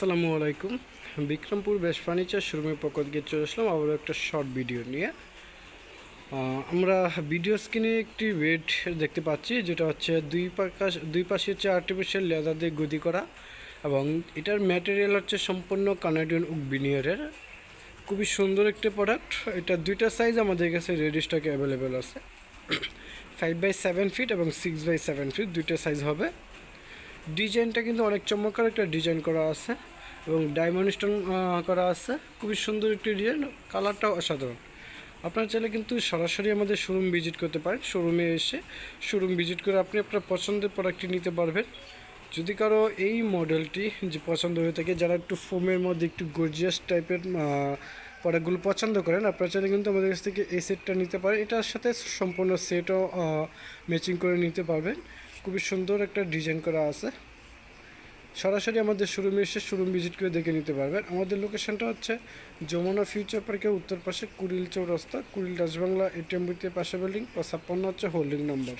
আসসালামু আলাইকুম। বিক্রমপুর বেশ ফার্নিচার শোরুমের পক্ষ থেকে চলে আসলাম আবারও একটা শর্ট ভিডিও নিয়ে। আমরা ভিডিও স্ক্রিনে একটি বেড দেখতে পাচ্ছি, যেটা হচ্ছে দুই পাশ দুই পাশে হচ্ছে আর্টিফিশিয়াল লেদার দিয়ে গদি করা এবং এটার ম্যাটেরিয়াল হচ্ছে সম্পূর্ণ কানাডিয়ান উক বিনিয়ারের খুবই সুন্দর একটি প্রোডাক্ট এটা দুইটা সাইজ আমাদের কাছে রেডি স্টকে অ্যাভেলেবেল আছে। ফাইভ বাই সেভেন ফিট এবং সিক্স বাই সেভেন ফিট দুইটা সাইজ হবে। ডিজাইনটা কিন্তু অনেক চমৎকার একটা ডিজাইন করা আছে এবং ডায়মন্ড স্টোন করা আছে। খুবই সুন্দর একটি ডিজাইন, কালারটাও অসাধারণ। আপনারা চাইলে কিন্তু সরাসরি আমাদের শোরুম ভিজিট করতে পারেন শোরুমে এসে শোরুম ভিজিট করে আপনি আপনার পছন্দের প্রোডাক্টটি নিতে পারবেন। যদি কারও এই মডেলটি যে পছন্দ হয়ে থাকে, যারা একটু ফোমের মধ্যে একটু গর্জিয়াস টাইপের প্রোডাক্টগুলো পছন্দ করেন, আপনারা চাইলে কিন্তু আমাদের কাছ থেকে এই সেটটা নিতে পারেন। এটার সাথে সম্পূর্ণ সেটও ম্যাচিং করে নিতে পারবেন। খুবই সুন্দর একটা ডিজাইন করা আছে। সরাসরি আমাদের শোরুমে এসে শোরুম ভিজিট করে দেখে নিতে পারবেন। আমাদের লোকেশনটা হচ্ছে যমুনা ফিউচার পার্কের উত্তর পাশে কুড়িল চৌরাস্তা, কুড়িল রাজবাংলা এটিএম বুথের পাশে বিল্ডিং ছাপ্পান্ন হচ্ছে হোল্ডিং নম্বর